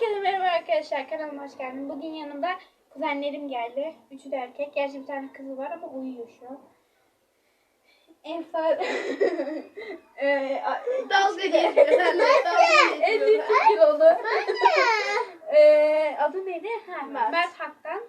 Herkese merhaba arkadaşlar. Kanalıma hoş geldiniz. Bugün yanımda kuzenlerim geldi. Üçü de erkek. Gerçi bir tane kızı var ama uyuyor şu an. Ensar... Eee, a- Dalga geçiyor. Dalga 52 geçiyor. kilolu. Eee, adı neydi? Ha, Mert. Mert Hak'tan.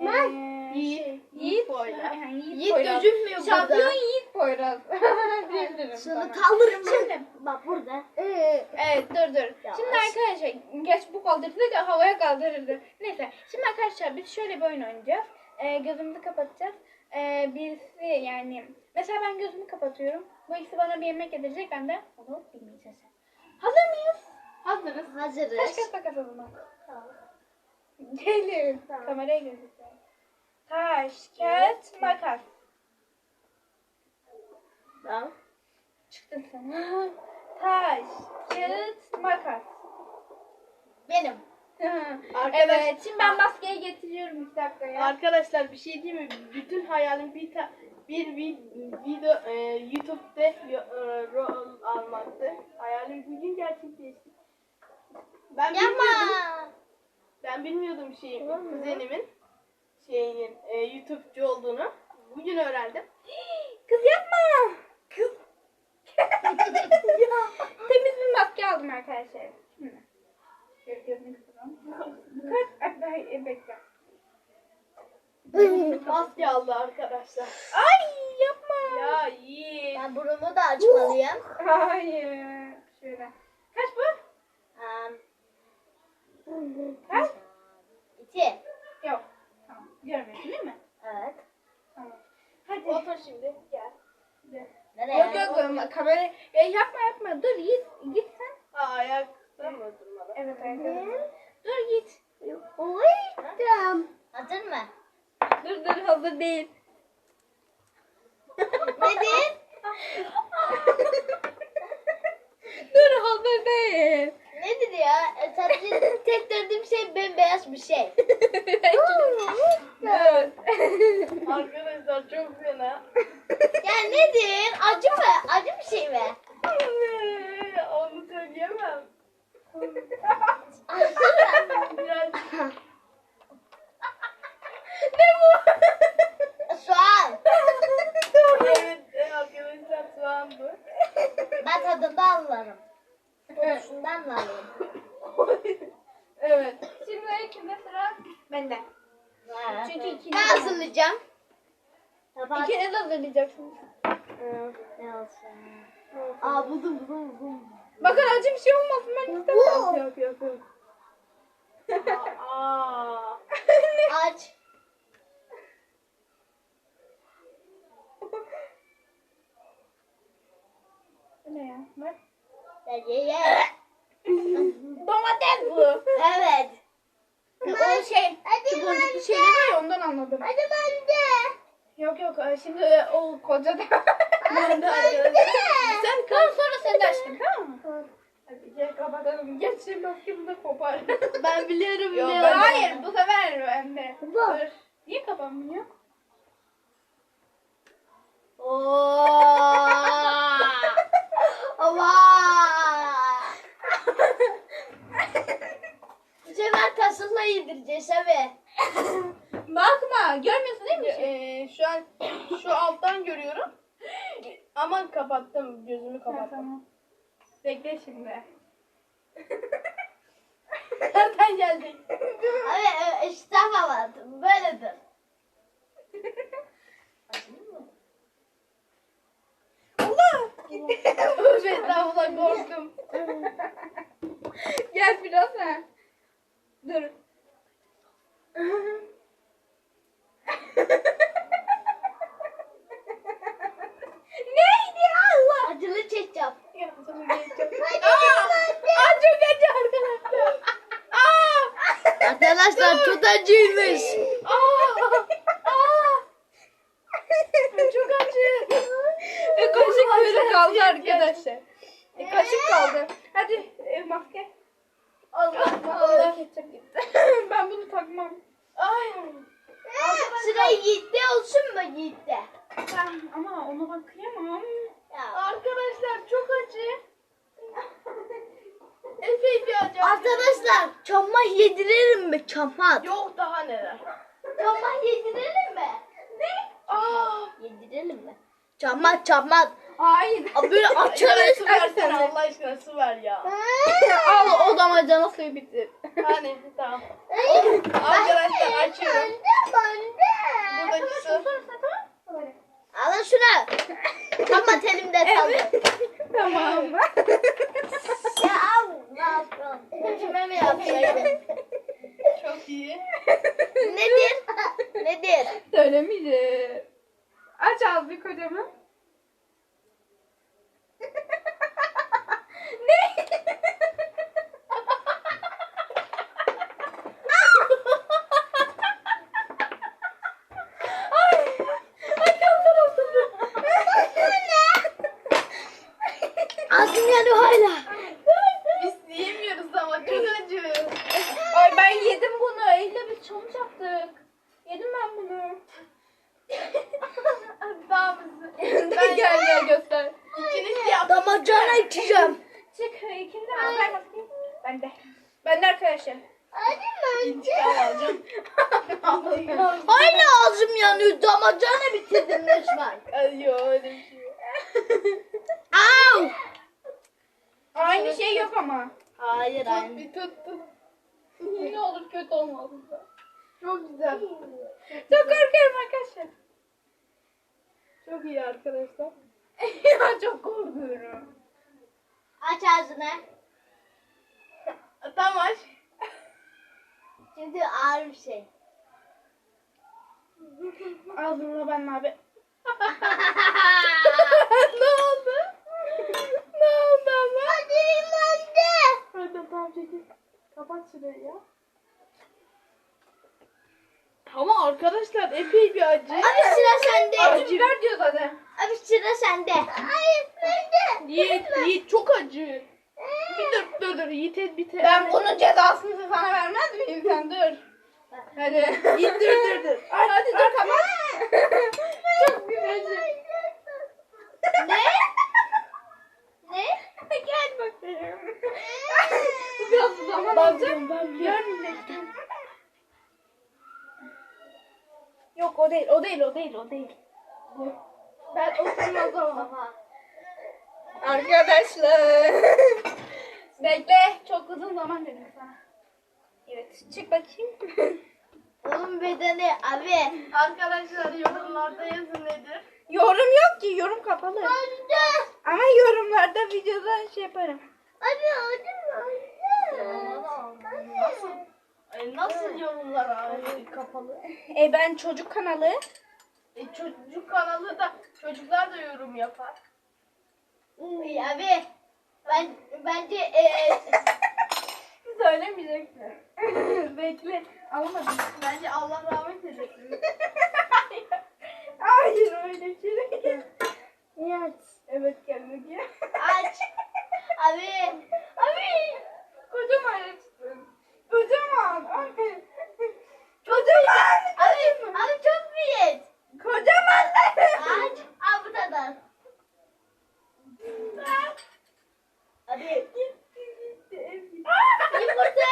Mert. Eee, Yiğit. Yiğit Poyraz. Aynen, Yiğit, Yiğit Poyraz. gözükmüyor burada. Şampiyon Yiğit Poyraz. Diyebilirim Şunu sana. kaldırın Şimdi Bak burada. Evet dur dur. Yavaş. Şimdi arkadaşlar geç bu kaldırdı da havaya kaldırırdı. Neyse şimdi arkadaşlar biz şöyle bir oyun oynayacağız. Ee, gözümüzü kapatacağız. Ee, birisi yani mesela ben gözümü kapatıyorum. Bu ikisi bana bir yemek yedirecek ben de onu bilmeyeceğiz. Hazır mıyız? Hazırız. Taş Hazırız. kağıt makas o zaman. Gelin. Kameraya gözüküyor. Taş kağıt makas. Tamam. Çıktın sen. Taş kağıt makas. Benim. evet, şimdi ben maskeyi getiriyorum iki dakikaya. Arkadaşlar bir şey diyeyim mi? Bütün hayalim bir ta- bir vi- video e, YouTube'da yo- e, rol almaktı. Hayalim bugün gerçekleşti. Ben bilmiyordum. Yapma. Ben bilmiyordum şeyin kuzenimin şeyin e, YouTube'cu olduğunu. Bugün öğrendim. Kız yapma. Kız. ya, temiz bir maske aldım arkadaşlar. Şimdi. Gözünü kısıralım. Kaç? Ay, ay, bekle. Maske aldı arkadaşlar. Ay yapma. Ya iyi. Ben burnumu da açmalıyım. Hayır. Şöyle. Kaç bu? Um, Kaç? iki. Yok. Tamam. Görmüyorsun değil mi? Evet. Tamam. Hadi. Otur şimdi. Gel. Nereye? Yok yok. Kamera. Ya, yapma yapma. Dur git. Git sen. Aa, ayakta mı durmalı? Evet arkadaşlar. Dur git. Oy. Hazır mı? Dur dur hazır değil. Nedir? dur hazır değil. Nedir ya? E, Sadece tek gördüğüm şey bembeyaz bir şey. dur. Arkadaşlar çok fena. Ya nedir? Acı mı? Acı bir şey mi? Anne, Onu söyleyemem. Biraz ne bu? Soğan. evet e, arkadaşlar soğan bu. Ben tadında anlarım. Anlarım. evet. Şimdi ikinde sıra bende. Çünkü ikiniz, Ben hazırlayacağım. ikiniz hazırlayacaksınız. Ne olsun? Aa buldum buldum buldum. Bakın acı bir şey olmasın ben istemem. Yok yok yok. Aa. Aç. Ne ya? Bak. Ya ye ye. Domates bu. Evet. o şey, şu boncuklu şeyler var ya ondan anladım. Hadi ben de. Yok yok e, şimdi e, o koca da. ben de arkadaşlar. Sen kal sonra sen de aşkım tamam mı? Hadi gel kapatalım. Geç şimdi maskemi de kopar. Ben biliyorum Yok, ben olduğunu. hayır bu sefer bende. Bu. Dur. Niye kapanmıyor? Oo. Ama. Bu sefer tasınla yedireceğiz abi. Bakma görmüyorsun değil mi? Ee, şu an şu alttan görüyorum. Ama kapattım gözümü kapattım. tamam. Bekle şimdi. Nereden geldin? Abi estağfurullah. Böyledir. Allah! Gitti. Estağfurullah korktum. Gel biraz ha. Dur. Neydi Allah? Acılı çekeceğim. Aa! Aa, çok acı arkadaşlar. Aa! Arkadaşlar çok acıymış. Aa! Aa! Çok acı. E, kaşık böyle kaldı arkadaşlar. E, kaşık kaldı. Hadi e, maske. Allah Allah. Ketçap gitti. ben bunu takmam. Ay. Sıra Yiğit'te olsun mu Yiğit'te? Ben, ama ona bak kıyamam. Ya. Arkadaşlar çok acı. Bir acı. Arkadaşlar çamur yedirelim mi? Çamur. Yok daha neler. Çamur yedirelim mi? Aa. Yedirelim mi? Çamur çamur. Hayır. Böyle Ya açarız. su versene Allah aşkına su ver ya. O damacana suyu bitir. Hani tamam. Arkadaşlar açıyorum. Buradaki su. Alın şunu. Çamur elimde kaldı. tamam. Ya al. Ne yapıyorsun? Kime mi yapacaksın? Çok iyi. Nedir? Nedir? Söylemeyeceğim. Aç ağzını kocaman. ne? Ay, ay çok tarafsızım. Ağzım yanıyor hala. Biz yiyemiyoruz ama çok acı. Ay ben yedim bunu. Elle biz çamur yaptık. Yedim ben bunu. Daha mısın? gel gel göster. İkiniz de yaptınız. Damacana içeceğim. Çık ikindi mi? Ben. Ben de. Ben de arkadaşlar. İntikam alacağım. Hala ağzım yanıyor. Damacana bitirdim resmen. Ay yok öyle bir şey yok. Aynı şey yok ama. Hayır aynı. bir tut tut. ne olur kötü olmasın da. Çok güzel. Çok korkuyorum arkadaşlar. Çok iyi arkadaşlar. ya çok korkuyorum. Aç ağzını. Tamam aç. Çünkü ağır bir şey. Ağzımla ben abi. ne oldu ama? Hadi anne. Hadi tamam çekil. Şurayı ya. Ama arkadaşlar epey bir acı. Abi sıra sende. Acı biber diyor zaten. Abi sıra sende. Hayır bende. Yiğit, Yiğit çok acı. Bir dur dur dur Yiğit et bir Ben bunun cezasını sana vermez miyim sen dur. Hadi. Yiğit dur dur dur. Ay, hadi dur kapat. çok güzel. Ne? Ne? Gel bakayım. Alacak. ben Görmeyeceksin. Yok o değil, o değil, o değil, o değil. Ben oturmaz ama. Arkadaşlar. Bekle, çok uzun zaman dedim sana. Evet, çık bakayım. Onun bedeni abi. Arkadaşlar yorumlarda yazın nedir? yorum yok ki, yorum kapalı. Anne. Ama yorumlarda videoda şey yaparım. Abi anne. Nasıl? Ay, nasıl yorumlar abi kapalı? E ben çocuk kanalı. E, çocuk kanalı da çocuklar da yorum yapar. İyi abi. Ben bence e, Söylemeyeceksin. Bekle, alamadım. Bence Allah rahmet eylesin. Hayır, Hayır öyle şey değil. Evet. Evet gel bakayım. Aç. Abi. Abi. Kocaman açtın. Kocaman. Ay. Kocaman. Abi. Abi çok büyük. Kocaman dedim. Aç. Al bu kadar. Abi. Yumurta.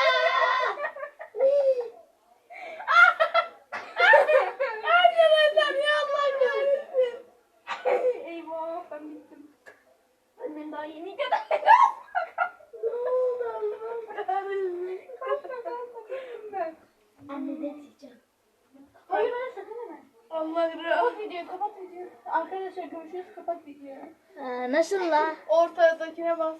Arkadaşlar ya Allah kahretsin. Eyvah ben bittim. Annem daha yeni kadar. ne oldu Allah'ım kahretsin. Ben. Anne de diyeceğim. Hayır hayır sakın hemen. Allah Kapat videoyu kapat videoyu. Arkadaşlar görüşürüz kapat videoyu. nasıl la? Ortadakine bas.